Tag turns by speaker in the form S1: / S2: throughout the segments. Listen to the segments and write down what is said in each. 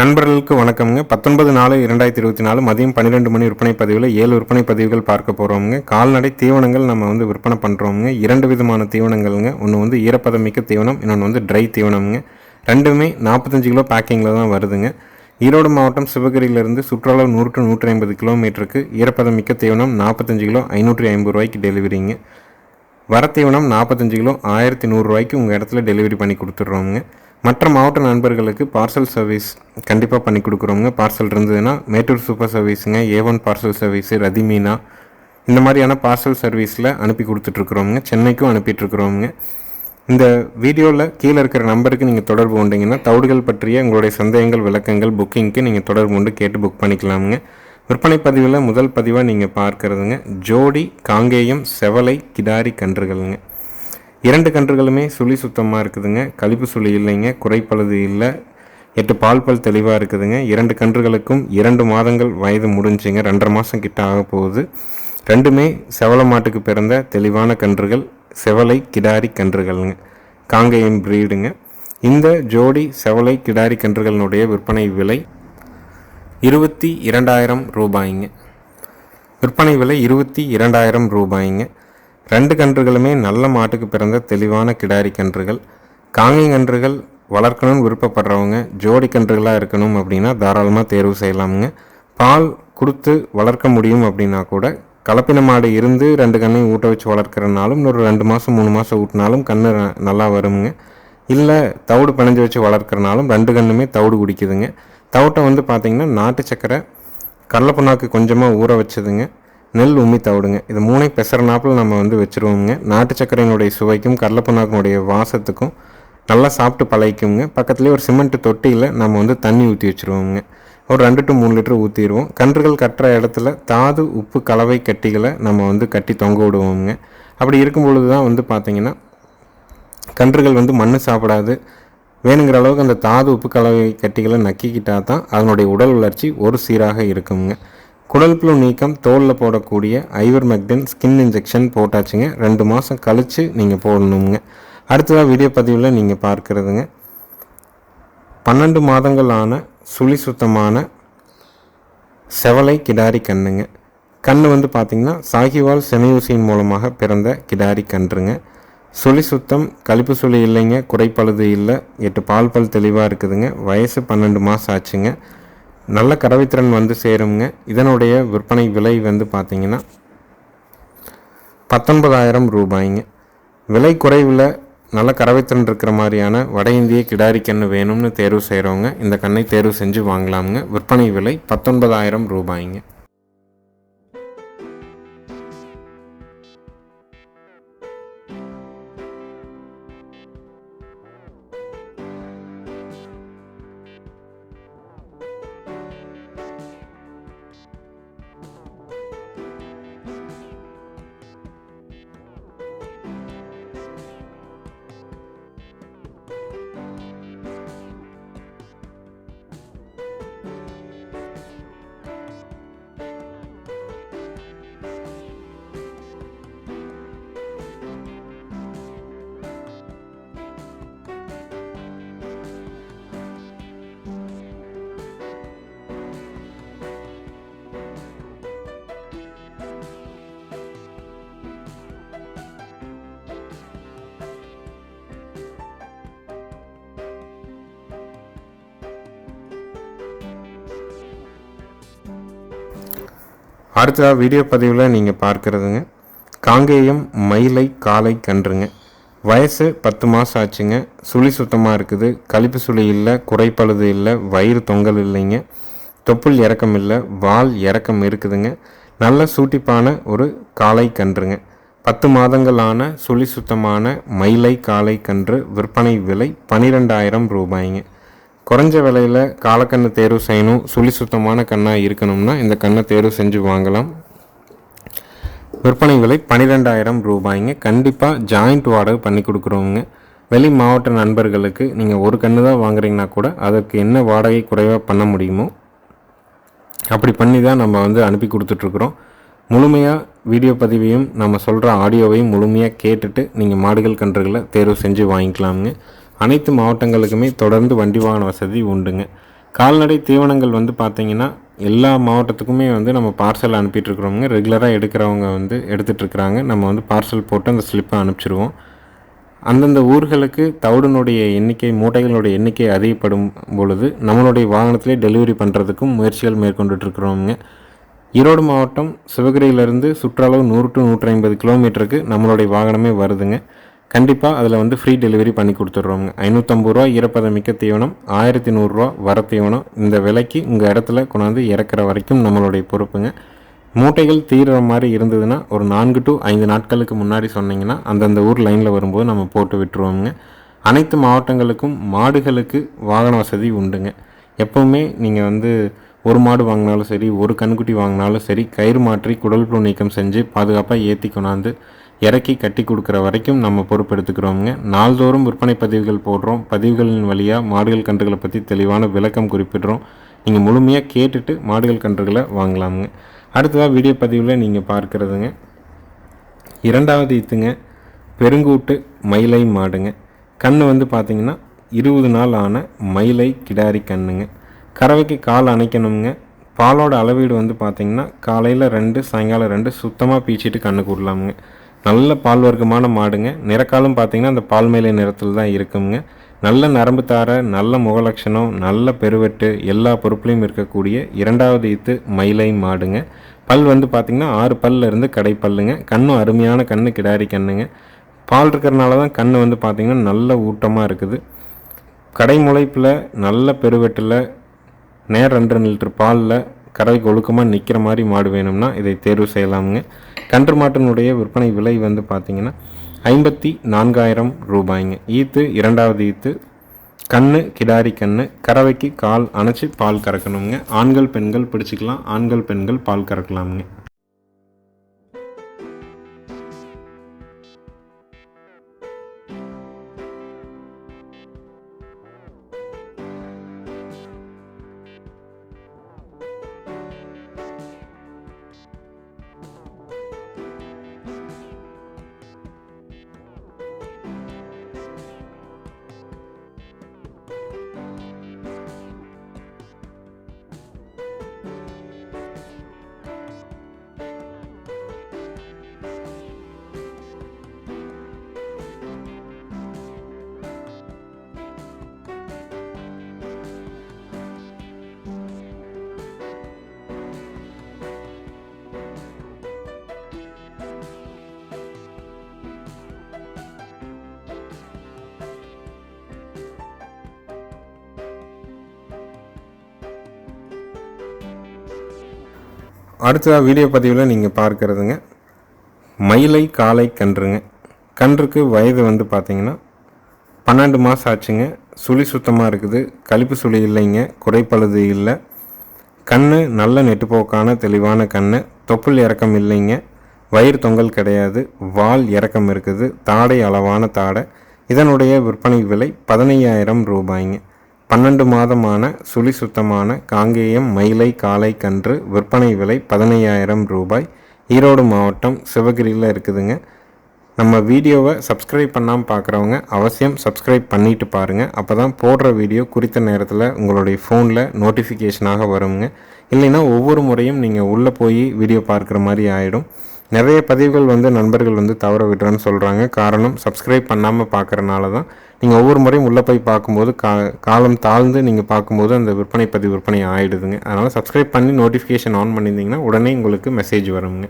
S1: நண்பர்களுக்கு வணக்கம்ங்க. பத்தொன்பது நாலு இரண்டாயிரத்தி இருபத்தி நாலு மதியம் பன்னிரெண்டு மணி விற்பனை பதிவில் ஏழு விற்பனை பதிவுகள் பார்க்க போகிறோம்ங்க கால்நடை தீவனங்கள் நம்ம வந்து விற்பனை பண்ணுறோம்ங்க இரண்டு விதமான தீவனங்கள்ங்க. ஒன்று வந்து ஈரப்பதம் மிக்க தீவனம் இன்னொன்று வந்து ட்ரை தீவனம்ங்க. ரெண்டுமே நாற்பத்தஞ்சு கிலோ பேக்கிங்கில் தான் வருதுங்க. ஈரோடு மாவட்டம் சிவகிரியிலிருந்து சுற்றுலா நூறு டு நூற்றி ஐம்பது கிலோமீட்டருக்கு ஈரப்பதம் மிக்க தீவனம் நாற்பத்தஞ்சு கிலோ ஐநூற்றி ஐம்பது ரூபாய்க்கு டெலிவரிங்க வர தீவனம் நாற்பத்தஞ்சு கிலோ ஆயிரத்தி நூறுரூவாய்க்கு உங்கள் இடத்துல டெலிவரி பண்ணி கொடுத்துட்றோங்க மற்ற மாவட்ட நண்பர்களுக்கு பார்சல் சர்வீஸ் கண்டிப்பாக பண்ணி கொடுக்குறோங்க பார்சல் இருந்ததுன்னா Mettur super சர்வீஸுங்க A one parcel service Rathimeena இந்த மாதிரியான பார்சல் சர்வீஸில் அனுப்பி கொடுத்துட்ருக்குறோங்க சென்னைக்கும் அனுப்பிட்டுருக்குறோங்க இந்த வீடியோவில் கீழே இருக்கிற நம்பருக்கு நீங்கள் தொடர்பு கொண்டீங்கன்னா தவிடுகள் பற்றிய உங்களுடைய சந்தேகங்கள் விளக்கங்கள் புக்கிங்க்கு நீங்கள் தொடர்பு கொண்டு கேட்டு புக் பண்ணிக்கலாமுங்க. விற்பனை பதிவில் முதல் பதிவாக நீங்கள் பார்க்கறதுங்க. ஜோடி காங்கேயம் செவலை கிடாரி கன்றுகளுங்க. இரண்டு கன்றுகளுமே சுழி சுத்தமாக இருக்குதுங்க. கழிப்பு சுழி இல்லைங்க. குறைப்பழுது இல்லை. எட்டு பால் பல் தெளிவாக இருக்குதுங்க. இரண்டு கன்றுகளுக்கும் இரண்டு மாதங்கள் வயது முடிஞ்சுங்க. ரெண்டரை மாதம் கிட்ட ஆக போகுது. ரெண்டுமே செவல மாட்டுக்கு பிறந்த தெளிவான கன்றுகள் செவலை கிடாரி கன்றுகள்ங்க. காங்கேயம் பிரீடுங்க இந்த ஜோடி செவலை கிடாரி கன்றுகளினுடைய விற்பனை விலை இருபத்தி இரண்டாயிரம் ரூபாய்ங்க. விற்பனை விலை இருபத்தி இரண்டாயிரம் ரூபாய்ங்க. ரெண்டு கன்றுகளுமே நல்ல மாட்டுக்கு பிறந்த தெளிவான கிடாரி கன்றுகள். காங்கை கன்றுகள் வளர்க்கணும்னு விருப்பப்படுறவங்க ஜோடி கன்றுகளாக இருக்கணும் அப்படின்னா தாராளமாக தேர்வு செய்யலாமுங்க. பால் கொடுத்து வளர்க்க முடியும் அப்படின்னா கூட கலப்பின மாடு இருந்து ரெண்டு கண்ணையும் ஊட்ட வச்சு வளர்க்குறனாலும் இன்னொரு ரெண்டு மாதம் மூணு மாதம் ஊட்டினாலும் கன்று நல்லா வருங்க இல்லை தவிடு பிணைஞ்சு வச்சு வளர்க்குறனாலும் ரெண்டு கண்ணுமே தவிடு குடிக்குதுங்க. தவிட்டை வந்து பார்த்திங்கன்னா நாட்டு சக்கரை கடலை புண்ணாக்கு கொஞ்சமாக ஊற வச்சதுங்க. நெல் உம்மி தவிடுங்க இது மூணை பெசரனாப்பில் நம்ம வந்து வச்சுருவோங்க நாட்டு சர்க்கரையினுடைய சுவைக்கும் கடலப்பண்ணாக்கினுடைய வாசத்துக்கும் நல்லா சாப்பிட்டு பழகிக்குங்க. பக்கத்துலேயே ஒரு சிமெண்ட் தொட்டியில் நம்ம வந்து தண்ணி ஊற்றி வச்சுருவோங்க ஒரு ரெண்டு டு மூணு லிட்டர் ஊற்றிடுவோம் கன்றுகள் கட்டுற இடத்துல தாது உப்பு கலவை கட்டிகளை நம்ம வந்து கட்டி தொங்க விடுவோங்க அப்படி இருக்கும் பொழுது தான் வந்து பார்த்திங்கன்னா கன்றுகள் வந்து மண் சாப்பிடாது. வேணுங்கிற அளவுக்கு அந்த தாது உப்பு கலவை கட்டிகளை நக்கிக்கிட்டால் தான் அதனுடைய உடல் வளர்ச்சி ஒரு சீராக இருக்குங்க. குடல் புழு நீக்கம் தோலில் போடக்கூடிய ஐவர் மெக்டின் ஸ்கின் இன்ஜெக்ஷன் போட்டாச்சுங்க. ரெண்டு மாதம் கழித்து நீங்கள் போடணுங்க அடுத்ததாக வீடியோ பதிவில் நீங்கள் பார்க்குறதுங்க. பன்னெண்டு மாதங்களான சுழி சுத்தமான செவலை கிடாரி கண்ணுங்க. கண்ணு வந்து பார்த்திங்கன்னா சாகிவால் செனையூசியின் மூலமாக பிறந்த கிடாரி கன்றுங்க. சுழி சுத்தம் கழிப்பு சுழி இல்லைங்க குறைப்பழுது இல்லை எட்டு பால் பல் தெளிவாக இருக்குதுங்க. வயசு பன்னெண்டு மாதம் ஆச்சுங்க. நல்ல கறவைத்திறன் வந்து சேருங்க இதனுடைய விற்பனை விலை வந்து பார்த்திங்கன்னா பத்தொன்பதாயிரம் ரூபாய்ங்க. விலை குறைவில் நல்ல கறவைத்திறன் இருக்கிற மாதிரியான வட இந்திய கிடாரி கன்று வேணும்னு தேர்வு செய்கிறவங்க இந்த கண்ணை தேர்வு செஞ்சு வாங்கலாமுங்க. விற்பனை விலை பத்தொன்பதாயிரம் ரூபாய்ங்க. அடுத்ததாக வீடியோ பதிவில் நீங்கள் பார்க்குறதுங்க. காங்கேயம் மயிலை காளை கன்றுங்க. வயசு பத்து மாதம் ஆச்சுங்க. சுழி சுத்தமாக இருக்குது. கழிப்பு சுழி இல்லை குறைப்பழுது இல்லை வயிறு தொங்கல் இல்லைங்க. தொப்புள் இறக்கம் இல்லை வால் இறக்கம் இருக்குதுங்க. நல்ல சூட்டிப்பான ஒரு காளை கன்றுங்க. பத்து மாதங்களான சுழி சுத்தமான மயிலை காளை கன்று விற்பனை விலை பனிரெண்டாயிரம் ரூபாய்ங்க. குறைஞ்ச விலையில் காலக்கண்ணை தேர்வு செய்யணும். சுழி சுத்தமான கண்ணாக இருக்கணும்னா இந்த கண்ணை தேர்வு செஞ்சு வாங்கலாம். விற்பனை விலை பன்னிரெண்டாயிரம் ரூபாய்ங்க. கண்டிப்பாக ஜாயிண்ட் வாடகை பண்ணி கொடுக்குறோங்க வெளி மாவட்ட நண்பர்களுக்கு நீங்கள் ஒரு கன்று தான் வாங்குறீங்கன்னா கூட அதற்கு என்ன வாடகை குறைவாக பண்ண முடியுமோ அப்படி பண்ணி தான் நம்ம வந்து அனுப்பி கொடுத்துட்ருக்குறோம். முழுமையாக வீடியோ பதிவையும் நம்ம சொல்கிற ஆடியோவையும் முழுமையாக கேட்டுட்டு நீங்கள் மாடுகள் கன்றுகளை தேர்வு செஞ்சு வாங்கிக்கலாமுங்க. அனைத்து மாவட்டங்களுக்குமே தொடர்ந்து வண்டி வாகன வசதி உண்டுங்க. கால்நடை தீவனங்கள் வந்து பார்த்திங்கன்னா எல்லா மாவட்டத்துக்குமே வந்து நம்ம பார்சல் அனுப்பிட்டுருக்குறவங்க ரெகுலராக எடுக்கிறவங்க வந்து எடுத்துகிட்ருக்குறாங்க நம்ம வந்து பார்சல் போட்டு அந்த ஸ்லிப்பை அனுப்பிச்சிடுவோம் அந்தந்த ஊர்களுக்கு தவிடனுடைய எண்ணிக்கை மூட்டைகளுடைய எண்ணிக்கை அதிகப்படும் பொழுது நம்மளுடைய வாகனத்திலே டெலிவரி பண்ணுறதுக்கும் முயற்சிகள் மேற்கொண்டுட்ருக்குறோங்க ஈரோடு மாவட்டம் சிவகிரியிலிருந்து சுற்றளவு நூறு டு நூற்றி ஐம்பது கிலோமீட்டருக்கு நம்மளுடைய வாகனமே வருதுங்க. கண்டிப்பாக அதில் வந்து ஃப்ரீ டெலிவரி பண்ணி கொடுத்துட்றோங்க ஐநூற்றம்பது ரூபா ஈரப்பதமிக்க தீவனம் ஆயிரத்தி நூறுரூவா வர தீவனம். இந்த விலைக்கு உங்கள் இடத்துல கொண்டாந்து இறக்குற வரைக்கும் நம்மளுடைய பொறுப்புங்க. மூட்டைகள் தீர்ற மாதிரி இருந்ததுன்னா ஒரு நான்கு டு ஐந்து நாட்களுக்கு முன்னாடி சொன்னீங்கன்னா அந்தந்த ஊர் லைனில் வரும்போது நம்ம போட்டு விட்டுருவோங்க அனைத்து மாவட்டங்களுக்கும் மாடுகளுக்கு வாகன வசதி உண்டுங்க. எப்போவுமே நீங்கள் வந்து ஒரு மாடு வாங்கினாலும் சரி ஒரு கண்குட்டி வாங்கினாலும் சரி கயிறு மாற்றி குடல் புழு நீக்கம் செஞ்சு பாதுகாப்பாக ஏற்றி கொண்டாந்து இறக்கி கட்டி கொடுக்குற வரைக்கும் நம்ம பொறுப்பெடுத்துக்கிறோங்க நாள்தோறும் விற்பனை பதிவுகள் போடுறோம். பதிவுகளின் வழியாக மாடுகள் கன்றுகளை பற்றி தெளிவான விளக்கம் குறிப்பிடுறோம். நீங்கள் முழுமையாக கேட்டுட்டு மாடுகள் கன்றுகளை வாங்கலாமுங்க. அடுத்ததாக வீடியோ பதிவில் நீங்கள் பார்க்குறதுங்க. இரண்டாவது ஈத்துங்க பெருங்கூட்டு மயிலை மாடுங்க. கண் வந்து பார்த்திங்கன்னா இருபது நாள் ஆன மயிலை கிடாரி கண்ணுங்க. கறவைக்கு கால் அணைக்கணுங்க பாலோட அளவீடு வந்து பார்த்திங்கன்னா காலையில் ரெண்டு சாயங்காலம் ரெண்டு சுத்தமாக பீச்சிட்டு கண்ணுக்கு விடலாமுங்க நல்ல பால் வர்க்கமான மாடுங்க. நிறக்காலும் பார்த்திங்கன்னா அந்த பால்மேலை நிறத்தில் தான் இருக்குங்க. நல்ல நரம்பு தார நல்ல முகலட்சணம் நல்ல பெருவெட்டு எல்லா பொருட்களையும் இருக்கக்கூடிய இரண்டாவது ஈத்து மயிலை மாடுங்க. பல் வந்து பார்த்திங்கன்னா ஆறு பல்ல இருந்து கடைப்பல்லுங்க கண்ணும் அருமையான கண்ணு கிடாரி கண்ணுங்க. பால் இருக்கிறனால தான் கண் வந்து பார்த்திங்கன்னா நல்ல ஊட்டமாக இருக்குது. கடை முளைப்பில் நல்ல பெருவெட்டில் நேர் ரெண்டு லிட்டர் பாலில் கடைக்கு ஒழுக்கமாக நிற்கிற மாதிரி மாடு வேணும்னா இதை தேர்வு செய்யலாமுங்க. கன்று மாட்டினுடைய விற்பனை விலை வந்து பார்த்திங்கன்னா ஐம்பத்தி நான்காயிரம் ரூபாய்ங்க. ஈத்து இரண்டாவது ஈத்து கண்ணு கிடாரி கண்ணு கறவைக்கு கால் அணைச்சி பால் கறக்கணுங்க. ஆண்கள் பெண்கள் பிடிச்சிக்கலாம். ஆண்கள் பெண்கள் பால் கறக்கலாமுங்க. அடுத்ததாக வீடியோ பதிவில் நீங்கள் பார்க்குறதுங்க. மயிலை காலை கன்றுங்க. கன்றுக்கு வயது வந்து பார்த்தீங்கன்னா பன்னெண்டு மாதம் ஆச்சுங்க. சுழி சுத்தமாக இருக்குது. கழிப்பு சுழி இல்லைங்க. குறைப்பழுது இல்லை. கண் நல்ல நெட்டுப்போக்கான தெளிவான கண் தொப்புள் இறக்கம் இல்லைங்க. வயிறு தொங்கல் கிடையாது. வால் இறக்கம் இருக்குது. தாடை அளவான தாடை. இதனுடைய விற்பனை விலை பதினையாயிரம் ரூபாய்ங்க. பன்னெண்டு மாதமான சுழி சுத்தமான காங்கேயம் மயிலை காலை கன்று விற்பனை விலை பதினையாயிரம் ரூபாய். ஈரோடு மாவட்டம் சிவகிரியில் இருக்குதுங்க. நம்ம வீடியோவை சப்ஸ்கிரைப் பண்ணாமல் பார்க்குறவங்க அவசியம் சப்ஸ்கிரைப் பண்ணிட்டு பாருங்கள் அப்போ தான் போடுற வீடியோ குறித்த நேரத்தில் உங்களுடைய ஃபோனில் நோட்டிஃபிகேஷனாக வருங்க. இல்லைன்னா ஒவ்வொரு முறையும் நீங்கள் உள்ளே போய் வீடியோ பார்க்குற மாதிரி ஆகிடும் நிறைய பதிவுகள் வந்து நண்பர்கள் வந்து தவற விடுறேன்னு சொல்கிறாங்க காரணம் சப்ஸ்கிரைப் பண்ணாமல் பார்க்குறனால தான் நீங்கள் ஒவ்வொரு முறையும் உள்ளே போய் பார்க்கும்போது கா காலம் தாழ்ந்து நீங்கள் பார்க்கும்போது அந்த விற்பனை பதிவு விற்பனை ஆகிடுதுங்க அதனால் சப்ஸ்கிரைப் பண்ணி நோட்டிஃபிகேஷன் ஆன் பண்ணியிருந்தீங்கன்னா உடனே உங்களுக்கு மெசேஜ் வருங்க.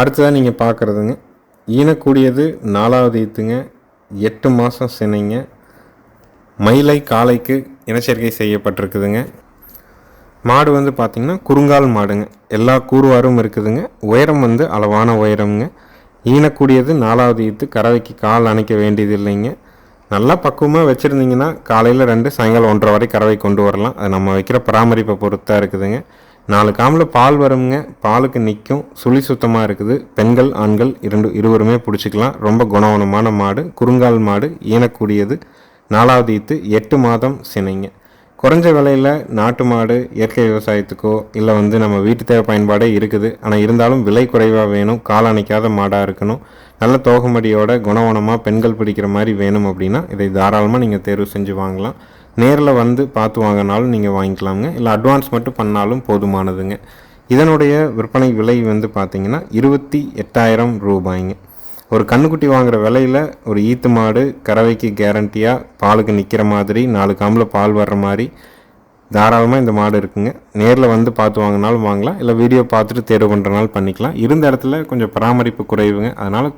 S1: அடுத்ததாக நீங்கள் பார்க்குறதுங்க ஈனக்கூடியது நாலாவது ஈத்துங்க. எட்டு மாதம் சினைங்க. மயிலை காளைக்கு இனச்சேர்க்கை செய்யப்பட்டிருக்குதுங்க. மாடு வந்து பார்த்திங்கன்னா குறுங்கால் மாடுங்க. எல்லா கூறுவாரும் இருக்குதுங்க. உயரம் வந்து அளவான உயரம்ங்க. ஈனக்கூடியது நாலாவது ஈத்து. கறவைக்கு கால் அணைக்க வேண்டியது இல்லைங்க நல்லா பக்குவமாக வச்சுருந்தீங்கன்னா காலையில் ரெண்டு சாயங்காலம் ஒன்றரை வரை கறவை கொண்டு வரலாம். அது நம்ம வைக்கிற பராமரிப்பை பொறுத்தாக இருக்குதுங்க. நாலு காமில் பால் வருங்க பாலுக்கு நிற்கும் சுழி சுத்தமாக இருக்குது. பெண்கள் ஆண்கள் இரண்டு இருவருமே பிடிச்சிக்கலாம். ரொம்ப குணவனமான மாடு. குறுங்கால் மாடு. ஈனக்கூடியது. நாலாவது ஈத்து எட்டு மாதம் சினைங்க. குறைஞ்ச விலையில் நாட்டு மாடு இயற்கை விவசாயத்துக்கோ இல்லை வந்து நம்ம வீட்டு தேவை பயன்பாடே இருக்குது. ஆனால் இருந்தாலும் விலை குறைவாக வேணும். காலணைக்காத மாடாக இருக்கணும். நல்ல தோகமடியோட குணவனமாக பெண்கள் பிடிக்கிற மாதிரி வேணும் அப்படின்னா இதை தாராளமாக நீங்கள் தேர்வு செஞ்சு வாங்கலாம். நேரில் வந்து பார்த்து வாங்கினாலும் நீங்கள் வாங்கிக்கலாமுங்க. இல்லை அட்வான்ஸ் மட்டும் பண்ணாலும் போதுமானதுங்க. இதனுடைய விற்பனை விலை வந்து பார்த்திங்கன்னா இருபத்தி எட்டாயிரம் ரூபாய்ங்க. ஒரு கண்ணுக்குட்டி வாங்குகிற விலையில் ஒரு ஈத்து மாடு கறவைக்கு கேரண்டியாக பாலுக்கு நிற்கிற மாதிரி நாலு காம்பில் பால் வர்ற மாதிரி தாராளமாக இந்த மாடு இருக்குங்க. நேரில் வந்து பார்த்து வாங்கினாலும் வாங்கலாம். இல்லை வீடியோ பார்த்துட்டு தேர்வு பண்ணுறனாலும் பண்ணிக்கலாம். இருந்த இடத்துல கொஞ்சம் பராமரிப்பு குறைவுங்க. அதனால்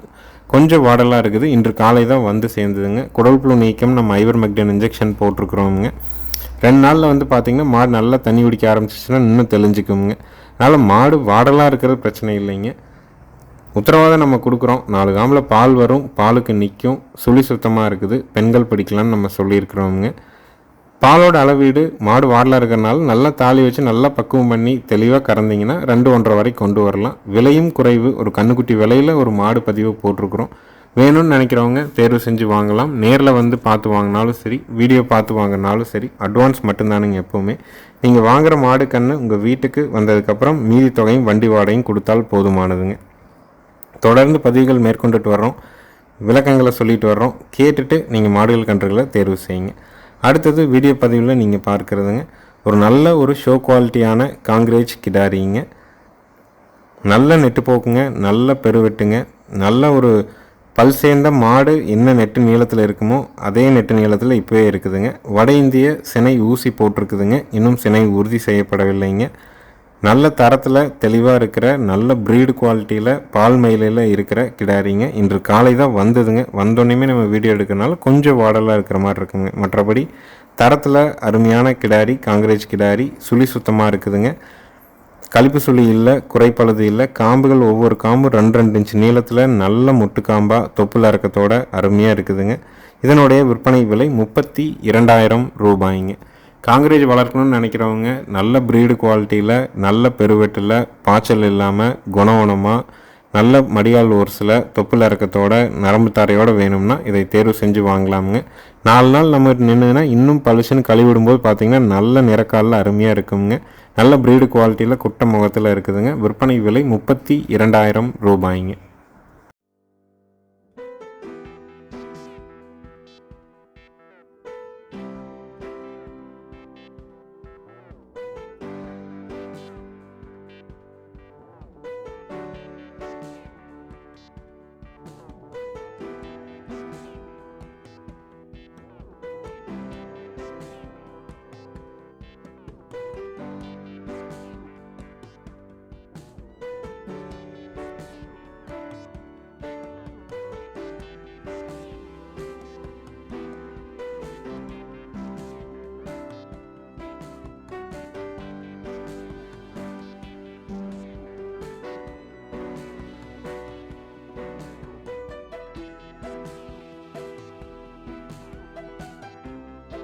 S1: கொஞ்சம் வாடலாக இருக்குது. இன்று காலை தான் வந்து சேர்ந்ததுங்க. குடல் புழு நீக்கம் நம்ம ஐவர் மெக்டன் இன்ஜெக்ஷன் போட்டிருக்குறோமுங்க. ரெண்டு நாளில் வந்து பார்த்திங்கன்னா மாடு நல்லா தண்ணி குடிக்க ஆரம்பிச்சிச்சுன்னா இன்னும் தெளிஞ்சுக்குங்க அதனால் மாடு வாடலாக இருக்கிறது பிரச்சனை இல்லைங்க. உத்தரவாதம் நம்ம கொடுக்குறோம். நாலு காமில் பால் வரும். பாலுக்கு நிற்கும் சுழி சுத்தமாக இருக்குது. பெண்கள் பிடிக்கலாம்னு நம்ம சொல்லியிருக்கிறோமுங்க. பாலோட அளவீடு மாடு வாடலாக இருக்கிறனால நல்லா தாலி வச்சு நல்லா பக்குவம் பண்ணி தெளிவாக கறந்தீங்கன்னா ரெண்டு ஒன்றரை வரை கொண்டு வரலாம். விலையும் குறைவு. ஒரு கண்ணுக்குட்டி விலையில் ஒரு மாடு பதிவு போட்டிருக்கிறோம். வேணும்னு நினைக்கிறவங்க தேர்வு செஞ்சு வாங்கலாம். நேரில் வந்து பார்த்து வாங்கினாலும் சரி வீடியோ பார்த்து வாங்கினாலும் சரி அட்வான்ஸ் மட்டும்தானுங்க எப்போவுமே. நீங்கள் வாங்குகிற மாடு கன்று உங்கள் வீட்டுக்கு வந்ததுக்கப்புறம் மீதி தொகையும் வண்டி வாடகையும் கொடுத்தால் போதுமானதுங்க. தொடர்ந்து பதிவுகள் மேற்கொண்டுட்டு வர்றோம். விளக்கங்களை சொல்லிட்டு வர்றோம். கேட்டுட்டு நீங்கள் மாடுகள் கன்றுகளை தேர்வு செய்யுங்க. அடுத்தது வீடியோ பதிவில் நீங்கள் பார்க்குறதுங்க. ஒரு நல்ல ஒரு ஷோ குவாலிட்டியான காங்கிரேஜ் கிடாரிங்க. நல்ல நெட்டு போக்குங்க நல்ல பெருவெட்டுங்க நல்ல ஒரு பல் சேர்ந்த மாடு என்ன நெட்டு நீளத்தில் இருக்குமோ அதே நெட்டு நீளத்தில் இப்போவே இருக்குதுங்க. வட இந்திய சினை ஊசி போட்டிருக்குதுங்க. இன்னும் சினை உறுதி செய்யப்படவில்லைங்க. நல்ல தரத்தில் தெளிவாக இருக்கிற நல்ல ப்ரீடு குவாலிட்டியில் பால் மயிலையில் இருக்கிற கிடாரிங்க இன்று காலை தான் வந்ததுங்க. வந்தோடனே நம்ம வீடியோ எடுக்கிறனால கொஞ்சம் வாடலாக இருக்கிற மாதிரி இருக்குங்க. மற்றபடி தரத்தில் அருமையான கிடாரி காங்கிரேஜ் கிடாரி சுழி சுத்தமாக இருக்குதுங்க. கழிப்பு சுழி இல்லை குறைப்பழுது இல்லை காம்புகள் ஒவ்வொரு காம்பும் ரெண்டு ரெண்டு இன்ச்சு நீளத்தில் நல்ல முட்டு காம்பாக தொப்புல இறக்கத்தோட அருமையாக இருக்குதுங்க. இதனுடைய விற்பனை விலை முப்பத்தி இரண்டாயிரம் ரூபாய்ங்க. காங்கிரேஜ் வளர்க்கணும்னு நினைக்கிறவங்க நல்ல ப்ரீடு குவாலிட்டியில் நல்ல பெருவெட்டில் பாய்ச்சல் இல்லாமல் குணவனமாக நல்ல மடியால் ஓர்ஸில் தொப்புள் இறக்கத்தோட நரம்பு தாரையோடு வேணும்னா இதை தேர்வு செஞ்சு வாங்கலாமுங்க. நாலு நாள் நம்ம நின்றுனா இன்னும் பளிச்சுன்னு கழுவிடும்போது பார்த்திங்கன்னா நல்ல நிறக்காலில் அருமையாக இருக்குங்க. நல்ல ப்ரீடு குவாலிட்டியில் குட்ட முகத்தில் இருக்குதுங்க. விற்பனை விலை முப்பத்தி இரண்டாயிரம் ரூபாய்ங்க.